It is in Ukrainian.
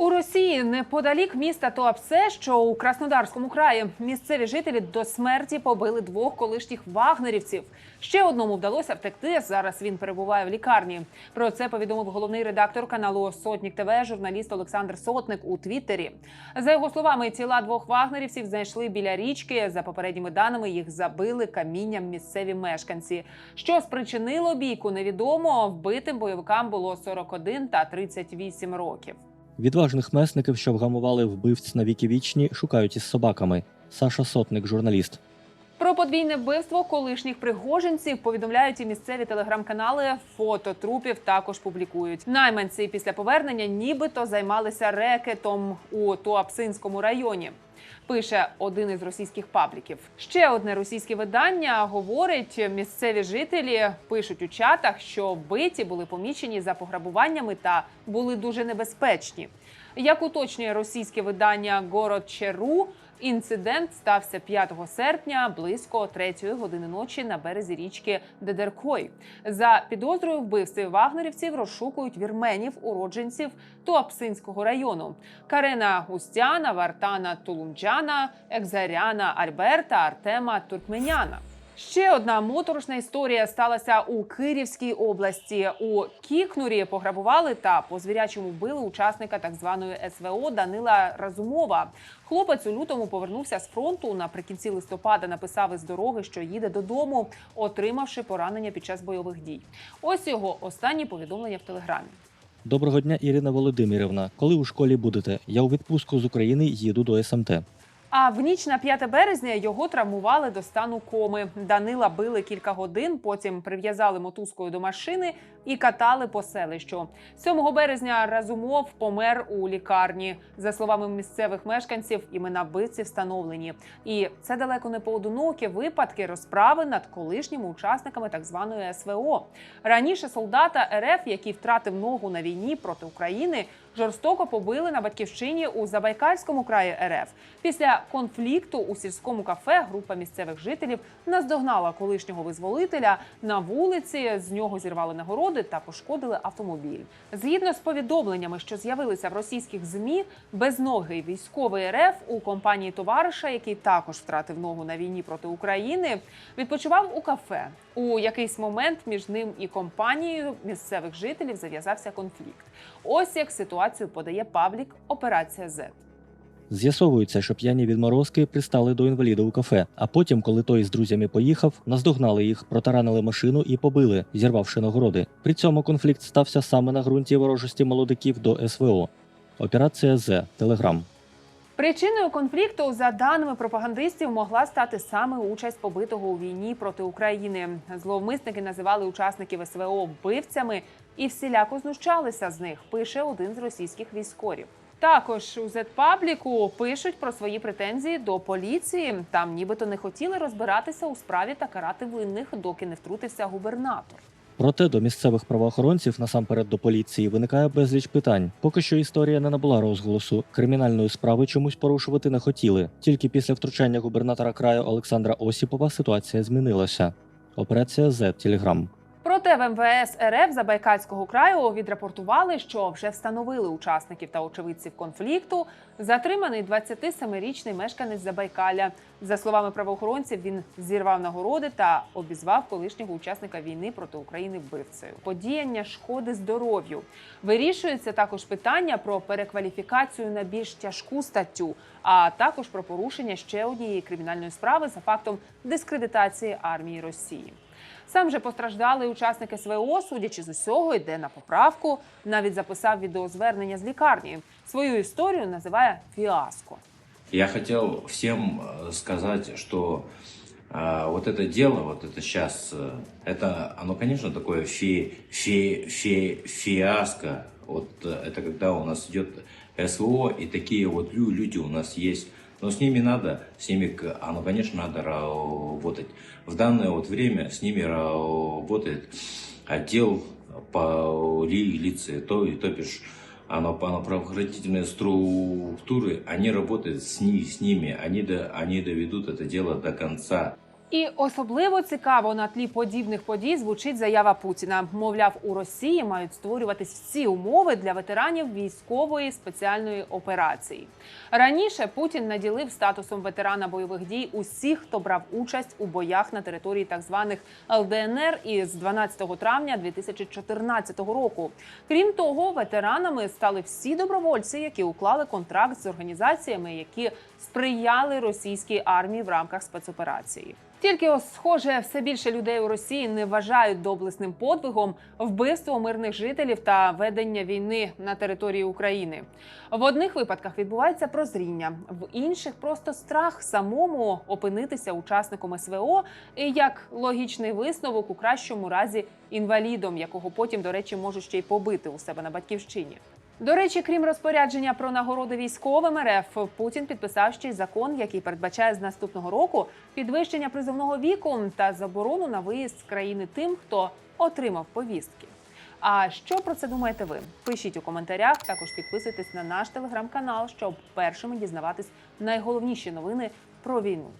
У Росії неподалік міста Туапсе, що у Краснодарському краї, місцеві жителі до смерті побили двох колишніх вагнерівців. Ще одному вдалося втекти. Зараз він перебуває в лікарні. Про це повідомив головний редактор каналу Сотнік ТВ, журналіст Олександр Сотник у Твіттері. За його словами, тіла двох вагнерівців знайшли біля річки. За попередніми даними їх забили камінням місцеві мешканці. Що спричинило бійку, невідомо. Вбитим бойовикам було 41 та 38 років. Відважних месників, що вгамували вбивць на віки вічні, шукають із собаками. Саша Сотник, журналіст. Про подвійне вбивство колишніх пригожинців повідомляють і місцеві телеграм-канали. Фото трупів також публікують. Найманці після повернення нібито займалися рекетом у Туапсинському районі. Пише один із російських пабліків. Ще одне російське видання говорить: місцеві жителі пишуть у чатах, що вбиті були помічені за пограбуваннями та були дуже небезпечні. Як уточнює російське видання Город Черу, Інцидент стався 5 серпня близько 3 години ночі на березі річки Дедеркой. За підозрою вбивстві вагнерівців розшукують вірменів, уродженців Туапсинського району: Карена Густяна, Вартана Тулумджана, Екзаряна Альберта, Артема Туркменяна. Ще одна моторошна історія сталася у Кирівській області. У Кікнурі пограбували та по звірячому вбили учасника так званої СВО Данила Разумова. Хлопець у лютому повернувся з фронту. Наприкінці листопада написав із дороги, що їде додому, отримавши поранення під час бойових дій. Ось його останні повідомлення в телеграмі. Доброго дня, Ірина Володимирівна. Коли у школі будете? Я у відпустку з України їду до СМТ. А в ніч на 5 березня його травмували до стану коми. Данила били кілька годин, потім прив'язали мотузкою до машини і катали по селищу. 7 березня Разумов помер у лікарні. За словами місцевих мешканців, імена вбивців встановлені. І це далеко не поодинокі випадки розправи над колишніми учасниками так званої СВО. Раніше солдата РФ, який втратив ногу на війні проти України, жорстоко побили на батьківщині у Забайкальському краї РФ. Після конфлікту у сільському кафе група місцевих жителів наздогнала колишнього визволителя на вулиці. З нього зірвали нагороди та пошкодили автомобіль. Згідно з повідомленнями, що з'явилися в російських змі, безногий військовий РФ у компанії товариша, який також втратив ногу на війні проти України, відпочивав у кафе. У якийсь момент між ним і компанією місцевих жителів зав'язався конфлікт. Ось як ситуацію подає паблік Операція Z. З'ясовується, що п'яні відморозки пристали до інваліда у кафе. А потім, коли той з друзями поїхав, наздогнали їх, протаранили машину і побили, зірвавши нагороди. При цьому конфлікт стався саме на ґрунті ворожості молодиків до СВО. Операція З. Телеграм. Причиною конфлікту, за даними пропагандистів, могла стати саме участь побитого у війні проти України. Зловмисники називали учасників СВО вбивцями і всіляко знущалися з них. Пише один з російських військових. Також у Зетпабліку пишуть про свої претензії до поліції. Там нібито не хотіли розбиратися у справі та карати винних, доки не втрутився губернатор. Проте до місцевих правоохоронців, насамперед до поліції, виникає безліч питань. Поки що історія не набула розголосу. Кримінальної справи чомусь порушувати не хотіли. Тільки після втручання губернатора краю Олександра Осіпова ситуація змінилася. Операція Z. Телеграм. Проте в МВС РФ Забайкальського краю відрапортували, що вже встановили учасників та очевидців конфлікту. Затриманий 27-річний мешканець Забайкаля. За словами правоохоронців, він зірвав нагороди та обізвав колишнього учасника війни проти України вбивцею. Подіяння шкоди здоров'ю вирішується також питання про перекваліфікацію на більш тяжку статтю, а також про порушення ще однієї кримінальної справи за фактом дискредитації армії Росії. Сам же постраждалий учасник СВО, судячи з усього, йде на поправку. Навіть записав відеозвернення з лікарні. Свою історію називає фіаско. Я хотел всем э, сказать, что э, вот это дело, вот это сейчас, э, это, оно, конечно, такое фи, фи, фи, фиаско. Вот э, это когда у нас идет СВО, и такие вот лю- люди у нас есть. Но с ними надо, с ними, оно, конечно, надо работать. В данное вот время с ними работает отдел полиции, то, и, то бишь, оно, оно правоохранительные структуры, они работают с, ни- с ними, они, до, они доведут это дело до конца. І особливо цікаво на тлі подібних подій звучить заява Путіна. Мовляв, у Росії мають створюватись всі умови для ветеранів військової спеціальної операції. Раніше Путін наділив статусом ветерана бойових дій усіх, хто брав участь у боях на території так званих ЛДНР із 12 травня 2014 року. Крім того, ветеранами стали всі добровольці, які уклали контракт з організаціями, які сприяли російській армії в рамках спецоперації. Тільки ось, схоже, все більше людей у Росії не вважають доблесним подвигом вбивство мирних жителів та ведення війни на території України. В одних випадках відбувається прозріння, в інших просто страх самому опинитися учасником СВО і як логічний висновок у кращому разі інвалідом, якого потім, до речі, можуть ще й побити у себе на батьківщині. До речі, крім розпорядження про нагороди військовим РФ, Путін підписав ще й закон, який передбачає з наступного року підвищення призовного віку та заборону на виїзд з країни тим, хто отримав повістки. А що про це думаєте ви? Пишіть у коментарях. Також підписуйтесь на наш телеграм-канал, щоб першими дізнаватись найголовніші новини про війну.